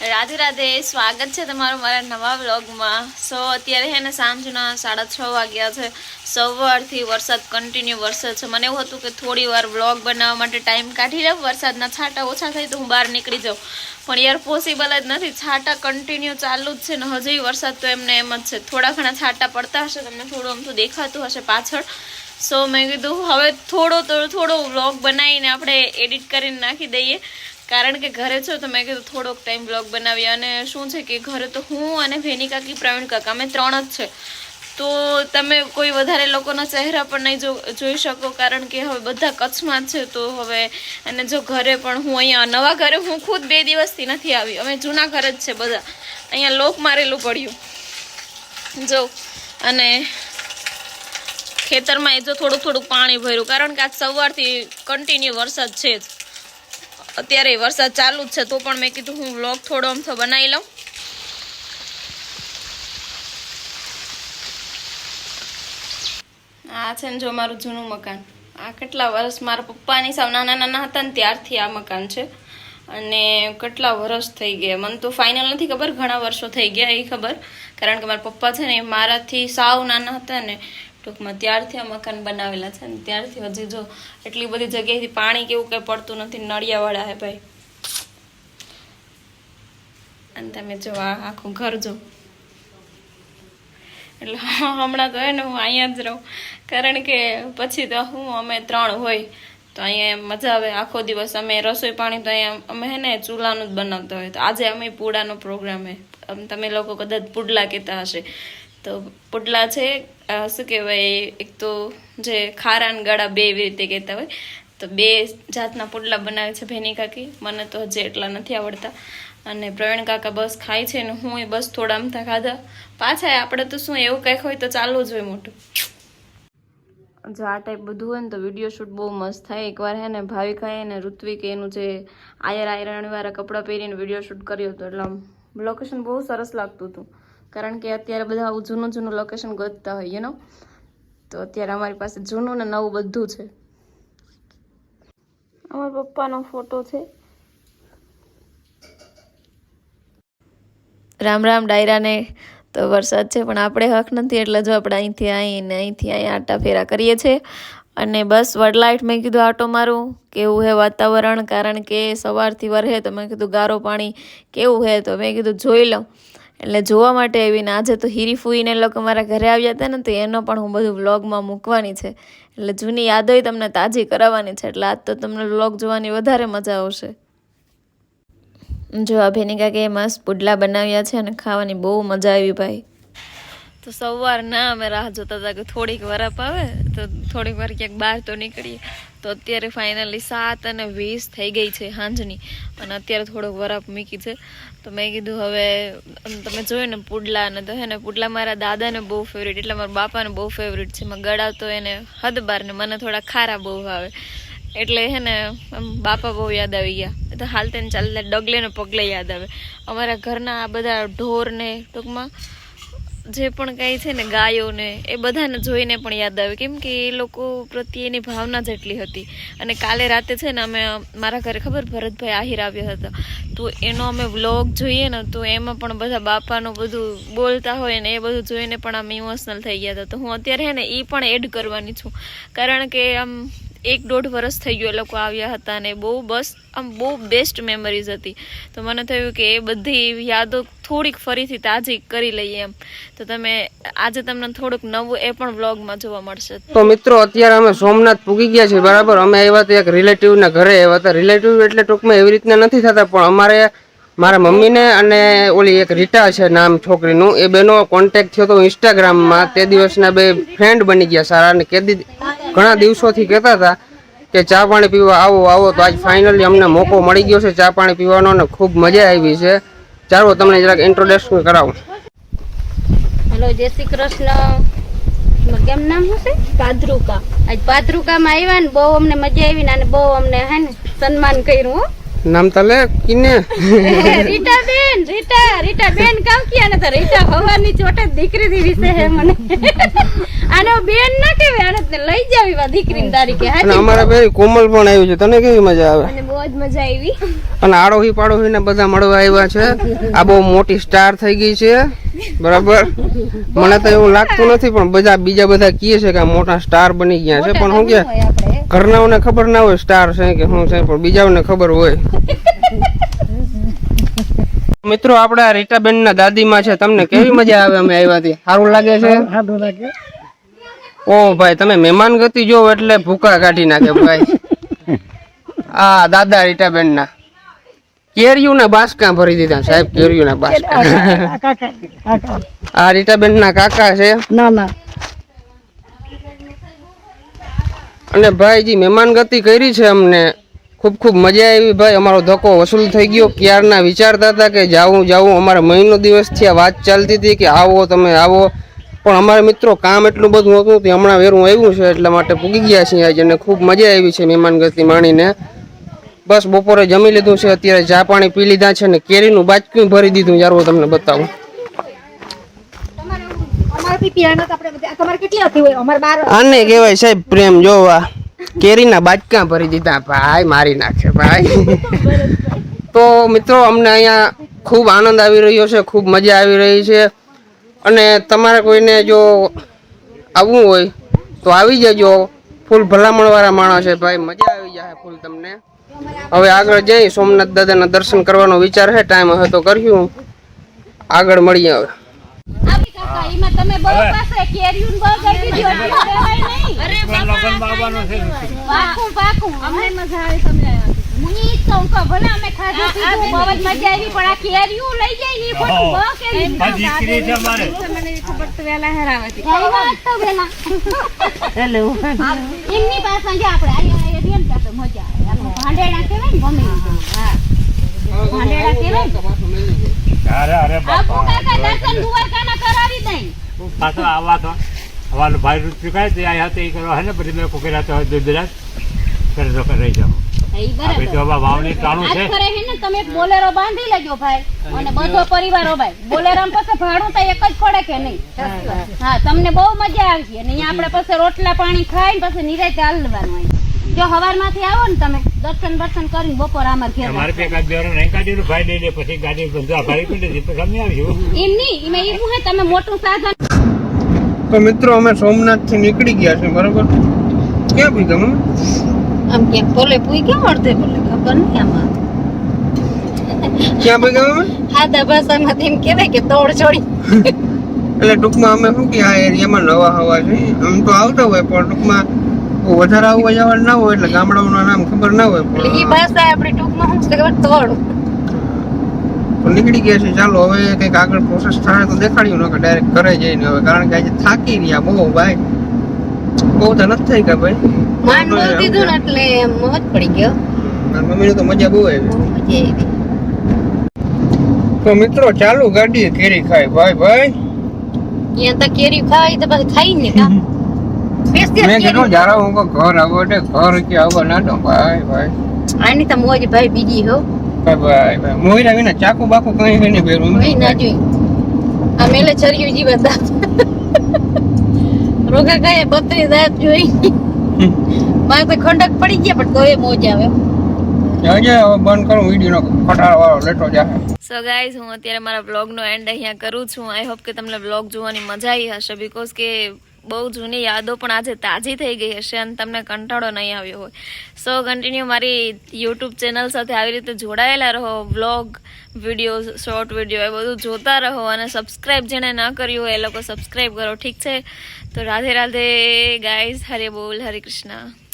રાધે રાધે, સ્વાગત છે તમારું મારા નવા વ્લોગમાં. સો, અત્યારે હે ને સાંજના સાડા છ વાગ્યા છે. સવારથી વરસાદ કન્ટિન્યુ વરસે છે. મને એવું હતું કે થોડી વાર વ્લોગ બનાવવા માટે ટાઈમ કાઢી લઉં. વરસાદના છાંટા ઓછા થાય તો હું બહાર નીકળી જાઉં. પણ યાર પોસિબલ જ નથી. છાંટા કન્ટિન્યુ ચાલુ જ છે ને હજી વરસાદ તો એમને એમ જ છે. થોડા ઘણા છાંટા પડતા હશે, તમને થોડું આમ તો દેખાતું હશે પાછળ. સો, મેં કીધું હવે થોડો થોડો થોડો વ્લોગ બનાવીને આપણે એડિટ કરીને નાખી દઈએ. કારણ કે ઘરે છો તો મેં કીધું થોડોક ટાઈમ બ્લોગ બનાવીએ અને શું છે કે ઘરે તો હું અને ભેની કાકી પ્રવીણ કાકા, અમે ત્રણ જ છે. તો તમે કોઈ વધારે લોકોના ચહેરા પણ નહીં જોઈ શકો કારણ કે હવે બધા કચ્છમાં છે તો હવે અને જો ઘરે પણ હું અહીંયા, નવા ઘરે હું ખુદ બે દિવસથી નથી આવી. અમે જૂના ઘરે જ છે બધા. અહીંયા લોક મારેલું પડ્યું. જો, અને ખેતરમાં એ જો થોડુંક થોડુંક પાણી ભર્યું. કારણ કે આજ સવારથી કન્ટિન્યુ વરસાદ છે જ. અત્યારે વરસાદ ચાલુ જ છે, તો પણ મેં કીધું હું વ્લોગ થોડો અમથો બનાવી લઉં. આ છે ને જો મારું જૂનું મકાન. આ કેટલા વર્ષ મારા પપ્પાની સાવ નાના નાના હતા ને ત્યારથી આ મકાન છે. અને કેટલા વર્ષ થઈ ગયા. મને તો ફાઇનલ નથી ખબર, ઘણા વર્ષો થઈ ગયા એ ખબર. કારણ કે મારા પપ્પા છે ને એ મારાથી સાવ નાના હતા ને ટૂંકમાં ત્યારથી આ મકાન બનાવેલા છે ને ત્યારથી હજી જો એટલી બધી જગ્યાએથી પાણી કેવું કંઈ પડતું નથી, નળિયાવાળા હે ભાઈ. અને તમે જો આખું ઘર જો. એટલે હમણાં તો હે ને હું અહીંયા જ રહું. કારણ કે પછી તો હું, અમે ત્રણ હોય, તો અહીંયા મજા આવે. આખો દિવસ અમે રસોઈ પાણી તો અહીંયા, અમે હે ને ચૂલાનું જ બનાવતા હોય. તો આજે અમે પૂડાનો પ્રોગ્રામ હે. તમે લોકો કદાચ પુડલા કહેતા હશે. તો પુડલા છે શું કહેવાય, એક તો જે ખારા અને ગળા બે એવી રીતે કહેતા હોય, તો બે જાતના પુડલા બનાવે છે ભેની કાકી. મને તો હજી એટલા નથી આવડતા. અને પ્રવીણ કાકા બસ ખાય છે ને હું એ બસ થોડા અમથા ખાધા. પાછા આપણે તો શું, એવું કંઈક હોય તો ચાલવું જ હોય મોટું. જો આ ટાઈપ બધું હોય ને તો વીડિયો શૂટ બહુ મસ્ત થાય. એકવાર હે ને ભાવિકાએ ને ઋત્વિક એનું જે આયર આયરણવાળા કપડાં પહેરીને વીડિયો શૂટ કર્યો હતો. એટલે લોકેશન બહુ સરસ લાગતું હતું. કારણ કે અત્યારે બધા આવું જૂનું જૂનું લોકેશન ગોતતા હોય યુ નો તો અત્યારે અમારી પાસે જૂનું ને નવું બધું છે. અમારા પપ્પાનો ફોટો છે. રામ રામ ડાયરાને તો વરસાદ છે પણ આપણે હક નથી એટલે જો આપણે અહીંથી અહીં અહીંથી અહીં આટા ફેરા કરીએ છીએ. અને બસ વડલાઇટ મેં કીધું આટો મારું કેવું હે વાતાવરણ? કારણ કે સવારથી વરહે તો મેં કીધું ગારો પાણી કેવું હે? તો મેં કીધું જોઈ લઉં. એટલે જોવા માટે આવીને આજે તો હીરી ફૂઈને લોકો મારા ઘરે આવ્યા હતા ને તો એનો પણ હું બધું વ્લોગમાં મૂકવાની છે. એટલે જૂની યાદોય તમને તાજી કરાવવાની છે, એટલે આજ તો તમને વ્લોગ જોવાની વધારે મજા આવશે. જો આ ભેનિકા કે મસ્ત પુડલા બનાવ્યા છે અને ખાવાની બહુ મજા આવી ભાઈ. તો સવારના અમે રાહ જોતા હતા કે થોડીક વરાપ આવે, તો થોડીક વાર ક્યાંક બહાર તો નીકળીએ. તો અત્યારે ફાઇનલી સાત અને વીસ થઈ ગઈ છે સાંજની. અને અત્યારે થોડોક વરાપ મૂકી છે. તો મેં કીધું હવે તમે જોયું ને પુડલા અને તો હે ને, પુડલા મારા દાદાને બહુ ફેવરેટ એટલે મારા બાપાને બહુ ફેવરેટ છે. એમાં ગળા તો એને હદ બાર ને મને થોડા ખારા બહુ ભાવે. એટલે હે ને, આમ બાપા બહુ યાદ આવી ગયા. તો હાલતે ને ચાલતા ડગલે ને પગલે યાદ આવે. અમારા ઘરના આ બધા ઢોર ને ટૂંકમાં જે પણ કાંઈ છે ને ગાયો ને એ બધાને જોઈને પણ યાદ આવે. કેમ કે એ લોકો પ્રત્યે એની ભાવના જેટલી હતી. અને કાલે રાતે છે ને અમે, મારા ઘરે ખબર ભરતભાઈ આહિર આવ્યા હતા. તો એનો અમે વ્લોગ જોઈએ ને, તો એમાં પણ બધા બાપાનું બધું બોલતા હોય ને, એ બધું જોઈને પણ આમ ઇમોશનલ થઈ ગયા હતા. તો હું અત્યારે હે ને એ પણ એડ કરવાની છું. કારણ કે આમ એક દોઢ વર્ષ થઈ ગયું એ લોકો આવ્યા હતા ને બહુ બસ, આમ બહુ બેસ્ટ મેમરીઝ હતી. તો મને થયું કે એ બધી યાદો થોડીક ફરીથી તાજી કરી લઈએ એમ. તો તમે, આજે તમને થોડુંક નવું એ પણ વ્લોગમાં જોવા મળશે. તો મિત્રો, અત્યારે અમે સોમનાથ પૂગી ગયા છીએ, બરાબર? અમે આવ્યા હતા એક રિલેટિવના ઘરે આવ્યા હતા. રિલેટિવ એટલે ટૂંકમાં એવી રીતના નથી થતા, પણ અમારે મારા મમ્મીને અને ઓલી એક રીટા છે નામ છોકરીનું, એ બેનો કોન્ટેક્ટ થયો તો ઇન્સ્ટાગ્રામમાં તે દિવસના બે ફ્રેન્ડ બની ગયા, સારા અને કેદી ઘણા દિવસોથી કહેતા હતા કે ચા પાણી પીવા આવો આવો તો આજ ફાઇનલી અમને મોકો મળી ગયો છે ચા પાણી પીવાનો અને ખૂબ મજા આવી છે. ચાલો તમને જરાક ઇન્ટ્રોડક્શન કરાવું. હેલો જય શ્રી કૃષ્ણ. કેમ નામ શું છે? પાદરુકા. આજ પાત્રુકામાં આવ્યા ને બહુ અમને મજા આવી ને અને બહુ અમને હે ને સન્માન કર્યું હો. નામ તલે કિને? રીટા બેન રીટા રીટા બેન કામ કિયા ને તો રીટા ભવાની ચોટે દીકરી દી વિશે હે મને. આનો બેન ના કેવે આને તો લઈ જાવી વા દીકરીની તારીખે. અને અમારા ભાઈ કોમલ પણ આવ્યું છે. તને કેવી મજા આવે? મને બહુ જ મજા આવી. અને આડોહી પાડોહી ને બધા મળવા આવ્યા છે. આ બહુ મોટી સ્ટાર થઈ ગઈ છે. બરાબર? મને તો એવું લાગતું નથી પણ બધા બીજા બધા કહે છે કે આ મોટા સ્ટાર બની ગયા છે. પણ શું કે ઘરનાઓને ખબર ના હોય સ્ટાર છે કે શું છે પણ બીજાઓને ખબર હોય. મિત્રો આપડા રીટાબેન ના દાદીમાં છે. તમને કેવી મજા આવે અમે આવ્યા થી સારું લાગે છે? ઓ ભાઈ તમે મહેમાન ગતિ જો એટલે ભૂકા કાઢી નાખે ભાઈ. આ દાદા રીટાબેન ના કેરિયું ના બાસકા ભરી દીધા સાહેબ કેરિયું ના બાસકા આ રીટાબેન ના કાકા છે. ના ના. અને ભાઈજી, મહેમાન ગતિ કરી છે અમને. ખૂબ ખૂબ મજા આવી ભાઈ, અમારો ધક્કો વસૂલ થઈ ગયો. ક્યારના વિચારતા હતા કે જાવું જાવું અમારે મહિનો દિવસથી આ વાત ચાલતી હતી કે આવો, તમે આવો. પણ અમારા મિત્રો કામ એટલું બધું હતું, તે હમણાં વેરું આવ્યું છે, એટલા માટે પૂગી ગયા છીએ આજે અને ખૂબ મજા આવી છે મહેમાન ગતિ માણીને. બસ બપોરે જમી લીધું છે, અત્યારે ચા પાણી પી લીધા છે ને કેરીનું બાચકું ભરી દીધું, યાર હું તમને બતાવું અમારે બી પીવાના તો આપણે બધા તમારે કેટલી હતી હોય અમારે બાર આને કહેવાય સાહેબ પ્રેમ જોવા કેરીના બાટકા ભરી દીધા. ભાઈ મારી નાખે ભાઈ. તો મિત્રો અમને અહીંયા ખૂબ આનંદ આવી રહ્યો છે ખૂબ મજા આવી રહી છે. અને તમારે કોઈને જો આવવું હોય તો આવી જજો. ફૂલ ભલામણવાળા માણસ છે ભાઈ. મજા આવી જાય ફૂલ તમને. હવે આગળ જઈ સોમનાથ દાદાના દર્શન કરવાનો વિચાર છે. ટાઈમ હવે તો કર્યું આગળ મળીએ હવે. એમાં તમે બહુ પાસે કેરીયું ને બહુ દીધી. પાકું પાકું અમને મજા આવે તમને. હું ઈ જ કહું કે ભલે અમે ખાધું પીધું બહુ જ મજા આવી પણ આ કેરીયું લઈ જાય ને ખોટું બહુ કેરીયું આ દીકરી છે અમારે. કઈ વાત તો વેલા એમની પાસે જે આપણે આયા આયા રહીએ ને તો આપણે મજા આવે. આપણું ભાંડેડા કહેવાય ને ગમે હા. ભાંડેડા કહેવાય અરે અરે આપું કાકા દર્શન દ્વારકાના કરાવી દઈ. પાછો આવા તો હવાનું ભાઈ રૂપિયા કાંઈ તે આયા તે કરો હે ને પછી મેં કોકેલા તો દુધરાજ કરે તો રહી જાઓ. આપણે તો હવે વાવણી ટાણું છે. ફરે હે ને તમે બોલેરો બાંધી લેજો ભાઈ અને બધો પરિવાર ભાઈ. બોલેરામ પાસે ભાડું તો એક જ પડે કે નહીં? હા તમને બહુ મજા આવશે. અને અહીંયા આપણે પાસે રોટલા પાણી ખાઈને પછી નિરાતે હાલવાનું હોય. જો હવારમાંથી આવો ને તમે. દર્શન દર્શન કરીને બપોર અમાર ઘેર અમારે બે કાંઈ બેરો નહીં કાઢેલું ભાઈ લઈ લે પછી ગાડી બંધા ભાઈ પડી દીધી પછી અમે એમ નહીં એમાં એવું હે તમે મોટું સાધન તો મિત્રો અમે સોમનાથથી નીકળી ગયા છે બરોબર? ક્યાં ભી ગમે આમ ક્યાંક પોલે પૂઈ કેમ અડધે પોલે ખબર નહીં આમાં. ક્યાં ભી ગમે સાદા ભાષામાં તેમ કહેવાય કે તોડ છોડી એટલે ટૂંકમાં અમે શું કે આ એરિયામાં નવા હવા છે. આમ તો આવતા હોય પણ ટૂંકમાં વધારે આવવા જવાનું ના હોય એટલે ગામડાઓના નામ ખબર ના હોય પણ એ ભાષા આપણી ટૂંકમાં શું ખબર? તોડ તો નીકળી ગયા છે ચાલો હવે કંઈક આગળ પ્રોસેસ થાય તો દેખાડ્યું ન કે ડાયરેક્ટ ઘરે જઈને હવે કારણ કે આજે થાકી રહ્યા બહુ ભાઈ. બહુ તો નથી થઈ ગયા ભાઈ. માન બોલ દીધું ને એટલે મોજ પડી ગયો. મારી મમ્મીને તો મજા બહુ આવી. તો મિત્રો ચાલુ ગાડી કેરી ખાય. ભાઈ ભાઈ. ત્યાં તો કેરી ખાઈ તો પછી ખાઈ ને કા? મેં કીધું જારો હું ઘર આવો એટલે ઘર કે આવો ના તો ભાઈ ભાઈ. આની તો મોજ ભાઈ બીજી હો. ભાઈ ભાઈ મોઈ મોઈરા વિના ચાકુ બાકુ કઈ કઈ ને પહેરવું કોઈ ના જોઈ આ મેલે છરિયું જી દાંત રોગા કાંઈ બત્રી દાંત જોઈ. મારે તો ખંડક પડી ગયા પણ તોય મોજ આવે. બંધ નો સો ગાઈઝ હું અત્યારે મારા બ્લોગનો એન્ડ અહીંયા કરું છું. આઈ હોપ કે તમને બ્લોગ જોવાની મજા આવી હશે બિકોઝ કે બહુ જૂની યાદો પણ આજે તાજી થઈ ગઈ હશે અને તમને કંટાળો નહીં આવ્યો હોય. સો કન્ટિન્યુ મારી યુટ્યુબ ચેનલ સાથે આવી રીતે જોડાયેલા રહો. વ્લોગ વીડિયો શોર્ટ વીડિયો એ બધું જોતા રહો અને સબસ્ક્રાઈબ જેણે ન કર્યું હોય એ લોકો સબસ્ક્રાઈબ કરો. ઠીક છે? તો રાધે રાધે ગાઈઝ હરે બોલ, હરે કૃષ્ણ.